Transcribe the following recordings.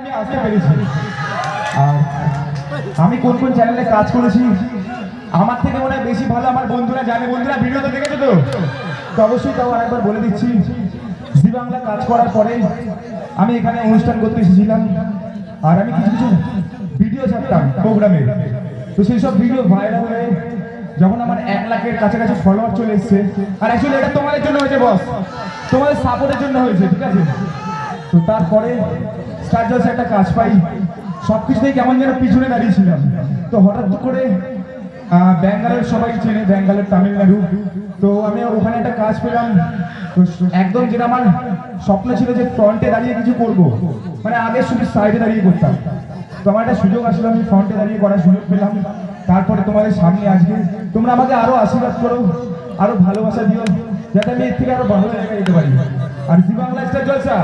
আমি আসতে পেরেছি। আর আমি কোন কোন চ্যানেলে কাজ করেছি, আমার থেকে মনে হয় বেশি ভালো আমার বন্ধুরা জানে। বন্ধুরা, ভিডিও তো দেখেছ তো? তো অবশ্যই তাও আরেকবার বলে দিচ্ছি, জি বাংলা কাজ করার পরে আমি এখানে অনুষ্ঠান করতে এসেছিলাম। আর আমি কিছু কিছু ভিডিও ছাড়তাম প্রোগ্রামে তো সেই সব ভিডিও ভাইরাল হয়ে যখন আমার এক লাখের কাছাকাছি ফলোয়ার চলে এসছে। আর অ্যাকচুয়ালি এটা তোমাদের জন্য হয়েছে বস তোমাদের সাপোর্টের জন্য হয়েছে, ঠিক আছে? তো তারপরে স্টার জলসে একটা কাজ পাই। সব কিছুতেই কেমন যেন পিছনে দাঁড়িয়েছিলাম। তো হঠাৎ করে ব্যাঙ্গালোর সবাই চেনে, ব্যাঙ্গালোর তামিলনাড়ু। তো আমি ওখানে একটা কাজ পেলাম। একদম যেটা আমার স্বপ্ন ছিল যে ফ্রন্টে দাঁড়িয়ে কিছু করব। মানে আগে শুধু সাইডে দাঁড়িয়ে করতাম। তো আমার একটা সুযোগ আসলে, আমি ফ্রন্টে দাঁড়িয়ে করার সুযোগ পেলাম। তারপরে তোমাদের সামনে আজকে তোমরা আমাকে আরও আশীর্বাদ করো, আরও ভালোবাসা দিও, যাতে আমি এর থেকে আরও ভালো জায়গায় যেতে পারি। আর জি বাংলা স্টার জলসা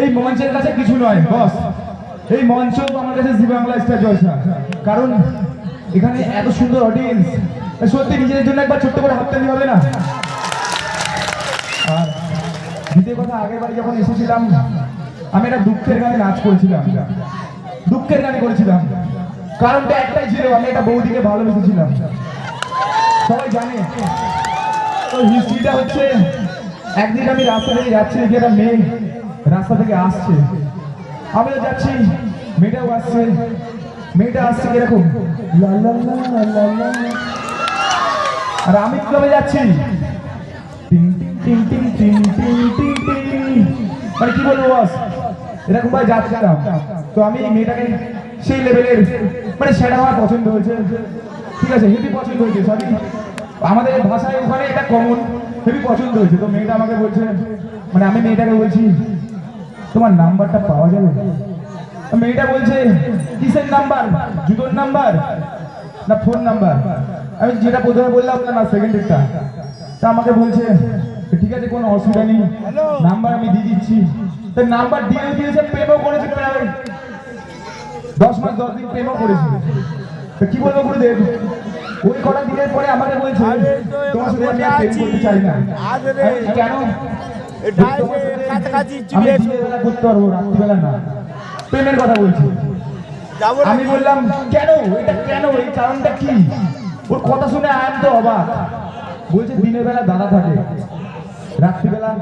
এই মঞ্চের কাছে কিছু নয়, বস। এই মঞ্চ আমার কাছে জি বাংলা স্টার জলসা। কারণ এখানে এত সুন্দর অডিয়েন্স সত্যি নিজেদের জন্য একবার ছোট্ট করে হাততালি হবে না? আর দ্বিতীয় কথা আগের বাড়ি যখন এসেছিলাম, আমি একটা দুঃখের গানে নাচ করেছিলাম। দুঃখের গানে করেছিলাম। কারণটা একটাই ছিল, আমি একটা বৌদিকে ভালোবেসেছিলাম। সবাই জানে হিস্ট্রিটা হচ্ছে, একদিন আমি রাস্তা থেকে যাচ্ছি, দেখি একটা মেয়ে রাস্তা থেকে আসছে। আমিও যাচ্ছি। মেয়েটাও আসছে। মেয়েটা আসছে কীরকম? আর আমি ক্লাবে যাচ্ছি? মানে কি বলব, বস? এরকম ভাই যাচ্ছিলাম। তো আমি মেয়েটাকে সেই লেভেলের মানে সেটা আমার পছন্দ হয়েছে। ঠিক আছে, হেভি পছন্দ হয়েছে সরি আমাদের ভাষায় ওখানে এটা কমন হেভি পছন্দ হয়েছে। তো মেয়েটা আমাকে বলছে মানে আমি মেয়েটাকে বলছি তোমার নাম্বারটা পাওয়া যাবে? মেয়েটা বলছে কিসের নাম্বার? জুতোর নাম্বার? না ফোন নাম্বার আমি যেটা প্রথমে বললাম না সেকেন্ডেরটা তা আমাকে বলছে ঠিক আছে কোনো অসুবিধা নেই। নাম্বার আমি দিয়ে দিচ্ছি। তো নাম্বার দিয়ে দিয়েছে প্রেমও করেছে প্রায়। দশ মাস দশ দিন প্রেমও করেছে। তো কি বলব গুরুদেব? ওই কটা দিনের পরে আমাকে বলছে তোমার সাথে আমি আর প্রেম করতে চাই না। কেন? রাত্রিবেলা আমি বললাম, কেন? এটা কেন? এই কারণটা কি? ওর কথা শুনে অবাক। বলছে, দিনের বেলা দাদা থাকে। রাত্রিবেলা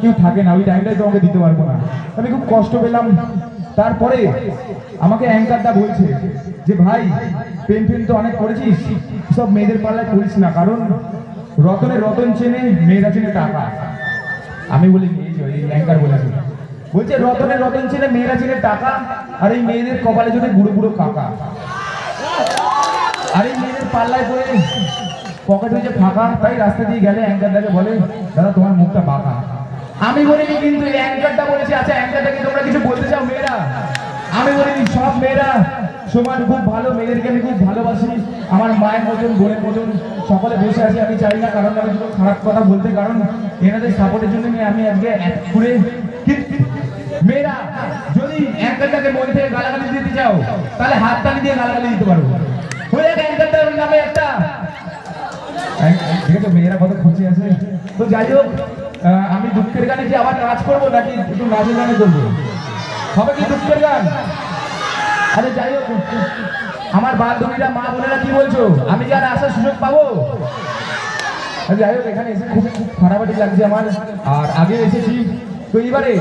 কেউ থাকে না। ওই টাইমটাই তোমাকে দিতে পারব না। আমি খুব কষ্ট পেলাম। তারপরে আমাকে অ্যাঙ্কারটা বলছে যে, ভাই প্রেম ফেম তো অনেক করেছিস। সব মেয়েদের পাল্লায় করিস না। কারণ রতনে রতন চেনে, মেয়েরা চেনে টাকা। আমি বলি অ্যাঙ্কার বলেছে বলছে রতনে ছেলে, মেয়েরা ছেলে টাকা, আর এই মেয়েদের কপালে জোটে বুড়ো বুড়ো কাকা। আর এই মেয়েদের পাল্লায় পড়ে পকেট হয়েছে ফাঁকা, তাই রাস্তা দিয়ে গেলে অ্যাঙ্কার অ্যাঙ্কারটাকে বলে, দাদা, তোমার মুখটা বাঁকা। আমি বলিনি, কিন্তু এই অ্যাঙ্কারটা বলেছি আচ্ছা অ্যাঙ্কারটাকে তোমরা কিছু বলতে চাও, মেয়েরা? আমি বলিনি, সব মেয়েরা সমান খুব ভালো, মেয়েদেরকে আমি খুব ভালোবাসি। আমার মায়ের মতন, বোনের মতন সকলে বসে আছি, আমি চাই না কারণ আমি দুটো খারাপ কথা বলতে, কারণ এনাদের সাপোর্টের জন্য আমি- আজকে ঘুরে মেয়েরা, যদি অ্যাঙ্কারটাকে মন থেকে গালাগালি দিতে চাও, তাহলে হাততালি দিয়ে গালাগালি দিতে হয়ে অ্যাঙ্কারটার নামে একটা। ঠিক আছে, মেয়েরা কত খুশি আছে। তো যাই হোক আমি দুঃখের গানে কি আবার নাচ করব নাকি একটু নাচের গানে করব? হবে কি দুঃখের গান? আরে যাই হোক, আমার বান্ধবীরা মা বোনেরা কি বলছো? আমি কি আর আসার সুযোগ পাবো? যাই হোক, এখানে এসে খুব খুব ফাটাফাটি লাগছে আমার। আর আগে এসেছি। তো এবারে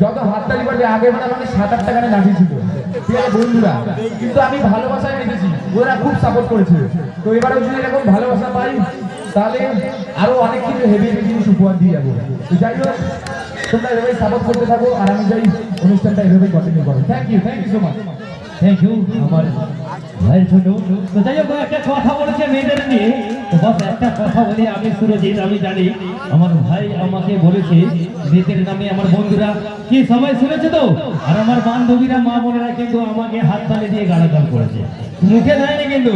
যত হাততালি বাজে আগে মোটামুটি সাত আট টাকা নাচিয়েছিল। ঠিক আছে বন্ধুরা, কিন্তু আমি ভালোবাসায় রেখেছি। ওরা খুব সাপোর্ট করেছে। তো এবারে যদি এরকম ভালোবাসা পাই, তাহলে আরও অনেক কিছু হেভি হেভি জিনিস উপহার দিয়ে যাব। তো যাই হোক, তোমরা এভাবেই সাপোর্ট করতে থাকো। আর আমি যাই, অনুষ্ঠানটা এভাবেই কন্টিনিউ করো। Thank you thank you so much thank you আমার ভাইয়ের ছোট। তো যাই হোক, একটা কথা বলেছে মেয়েদের নিয়ে। তো বাস, একটা কথা বলি, আমি সুরজিৎ আমি জানি। আমার ভাই আমাকে বলেছে, মেয়েদের নামে আমার বন্ধুরা, কি সবাই শুনেছে তো? আর আমার বান্ধবীরা, মা বোনেরা কিন্তু আমাকে হাত তালি দিয়ে গালাগাল করেছে। মুখে দেয়নি কিন্তু।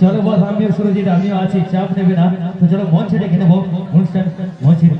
চলো বস, আমিও সুরজিৎ আমিও আছি, চাপ নেবে না। তো চলো মঞ্চে ডেকে নেব। অনুষ্ঠান মঞ্চের